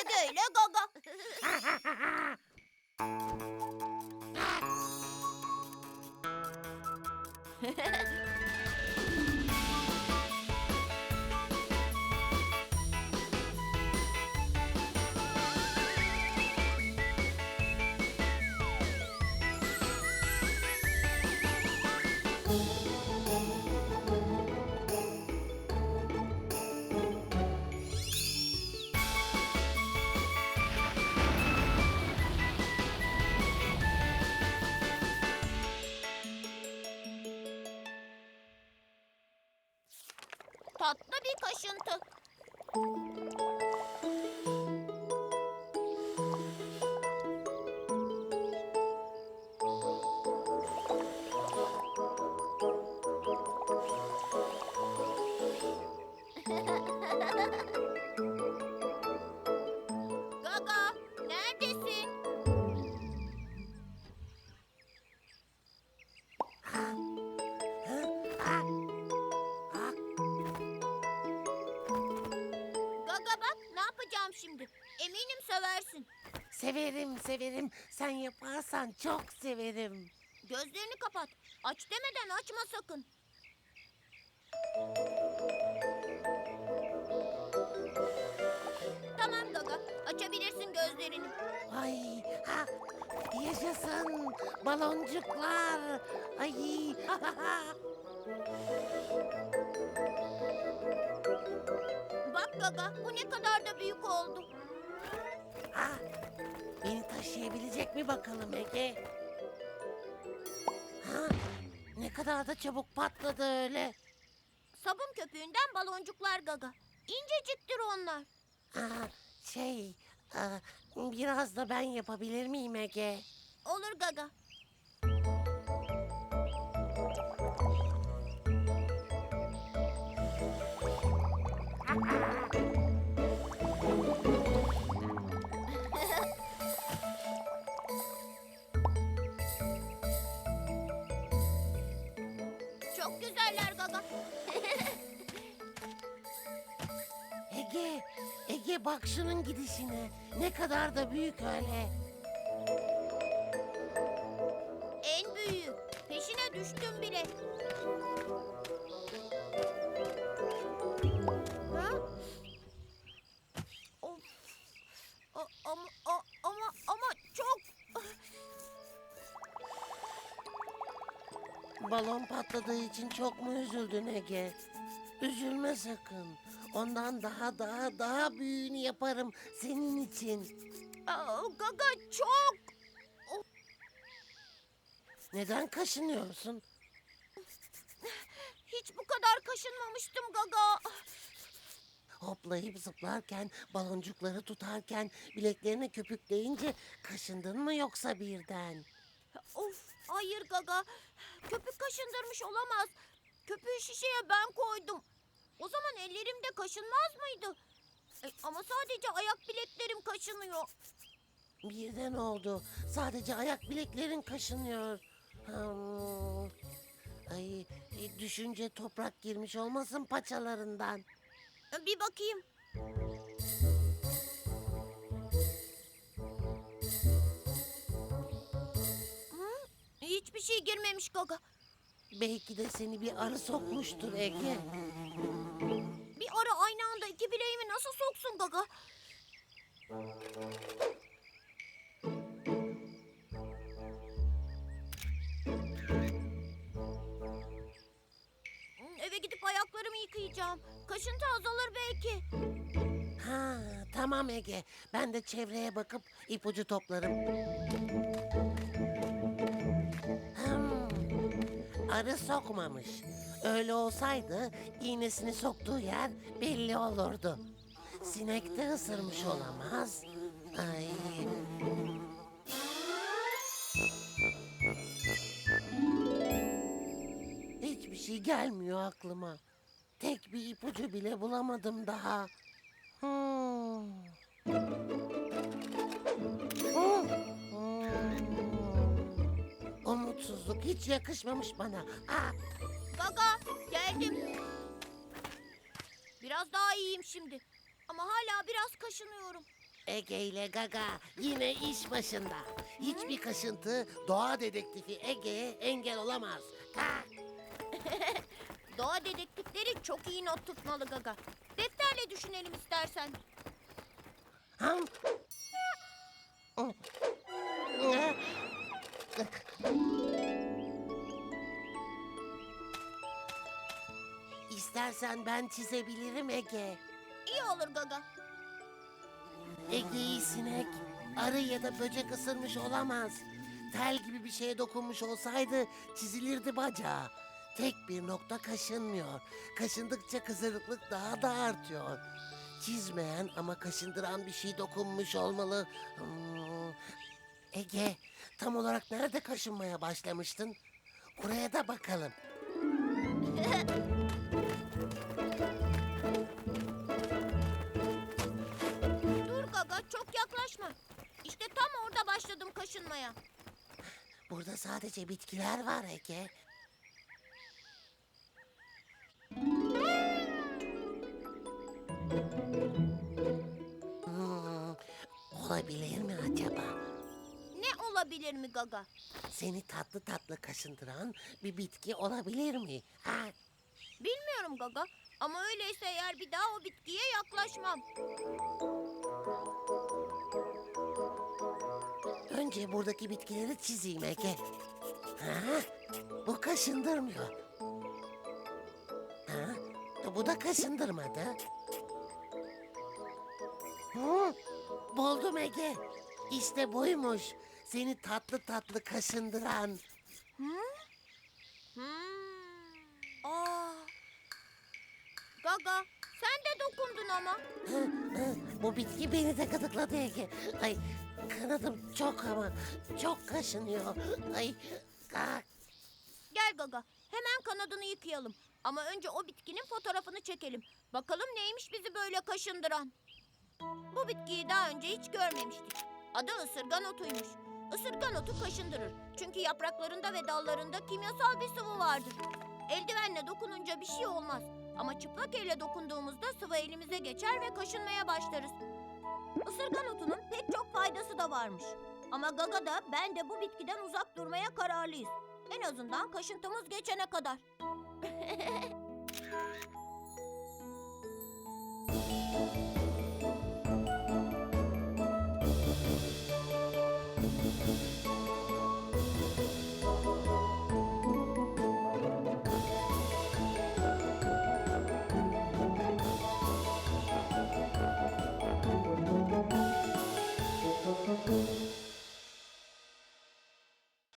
Ege ile Gaga. Şimdi? Eminim seversin. Severim severim. Sen yaparsan çok severim. Gözlerini kapat. Aç demeden açma sakın. Tamam Gaga, açabilirsin gözlerini. Ay ha yaşasın baloncuklar. Ay ha, ha, ha. Bak Gaga, bu ne kadar da büyük oldu. Ha, Beni taşıyabilecek mi bakalım Ege? Ha, ne kadar da çabuk patladı öyle. Sabun köpüğünden baloncuklar Gaga. İnceciktir onlar. Ha, şey, e, biraz da ben yapabilir miyim Ege? Olur Gaga. Bak şunun gidişine. Ne kadar da büyük öyle. En büyüğü. Peşine düştüm bile. Ha? Of. A- ama, a- ama, ama çok... Balon patladığı için çok mu üzüldün Ege? Üzülme sakın. Ondan daha daha daha büyüğünü yaparım senin için. Aa, Gaga çok... Neden kaşınıyorsun? Hiç bu kadar kaşınmamıştım Gaga. Hoplayıp zıplarken, baloncukları tutarken, bileklerine köpükleyince kaşındın mı yoksa birden? Of, hayır Gaga. Köpük kaşındırmış olamaz. Köpüğü şişeye ben koydum. O zaman ellerim de kaşınmaz mıydı? E, ama sadece ayak bileklerim kaşınıyor. Birden oldu. Sadece ayak bileklerin kaşınıyor. Hmm. Ay, e, düşünce toprak girmiş olmasın paçalarından. E, Bir bakayım. Hı? Hiçbir şey girmemiş Gaga. Belki de seni bir arı sokmuştur Ege. Gaga? Eve gidip ayaklarımı yıkayacağım. Kaşıntı azalır belki. Ha, tamam Ege. Ben de çevreye bakıp ipucu toplarım. Hmm, arı sokmamış. Öyle olsaydı iğnesini soktuğu yer belli olurdu. Sinek de ısırmış olamaz. Ay. Hiçbir şey gelmiyor aklıma. Tek bir ipucu bile bulamadım daha. Hmm. Oh. Hmm. Umutsuzluk hiç yakışmamış bana. Ah, Gaga geldim. Biraz daha iyiyim şimdi. Ama hala biraz kaşınıyorum. Ege ile Gaga yine iş başında. Hiçbir kaşıntı doğa dedektifi Ege'ye engel olamaz. Doğa dedektifleri çok iyi not tutmalı Gaga. Defterle düşünelim istersen. Ham. İstersen ben çizebilirim Ege. İyi olur Gaga. Ege'yi sinek, arı ya da böcek ısırmış olamaz. Tel gibi bir şeye dokunmuş olsaydı çizilirdi bacağı. Tek bir nokta kaşınmıyor. Kaşındıkça kızarıklık daha da artıyor. Çizmeyen ama kaşındıran bir şey dokunmuş olmalı. Hmm. Ege, tam olarak nerede kaşınmaya başlamıştın? Oraya da bakalım. Yaklaşma. İşte tam orada başladım kaşınmaya. Burada sadece bitkiler var Ege. Hmm, olabilir mi acaba? Ne olabilir mi Gaga? Seni tatlı tatlı kaşındıran bir bitki olabilir mi? Ha? Bilmiyorum Gaga. Ama öyleyse eğer bir daha o bitkiye yaklaşmam. Önce buradaki bitkileri çizeyim Ege. Ha? Bu kaşındırmıyor. Ha? Bu da kaşındırmadı. Hı? Buldum Ege. İşte buymuş. Seni tatlı tatlı kaşındıran. Hmm. Aa. Gaga sen de dokundun ama. Hı, hı, Bu bitki beni de gıdıkladı Ege. Ay kanadım çok ama çok kaşınıyor. Ay ah, Gel Gaga hemen kanadını yıkayalım. Ama önce o bitkinin fotoğrafını çekelim. Bakalım neymiş bizi böyle kaşındıran. Bu bitkiyi daha önce hiç görmemiştik. Adı ısırgan otuymuş. Isırgan otu kaşındırır. Çünkü yapraklarında ve dallarında kimyasal bir sıvı vardır. Eldivenle dokununca bir şey olmaz. Ama çıplak elle dokunduğumuzda sıvı elimize geçer ve kaşınmaya başlarız. Isırgan otunun pek çok faydası da varmış. Ama Gaga da ben de bu bitkiden uzak durmaya kararlıyız. En azından kaşıntımız geçene kadar.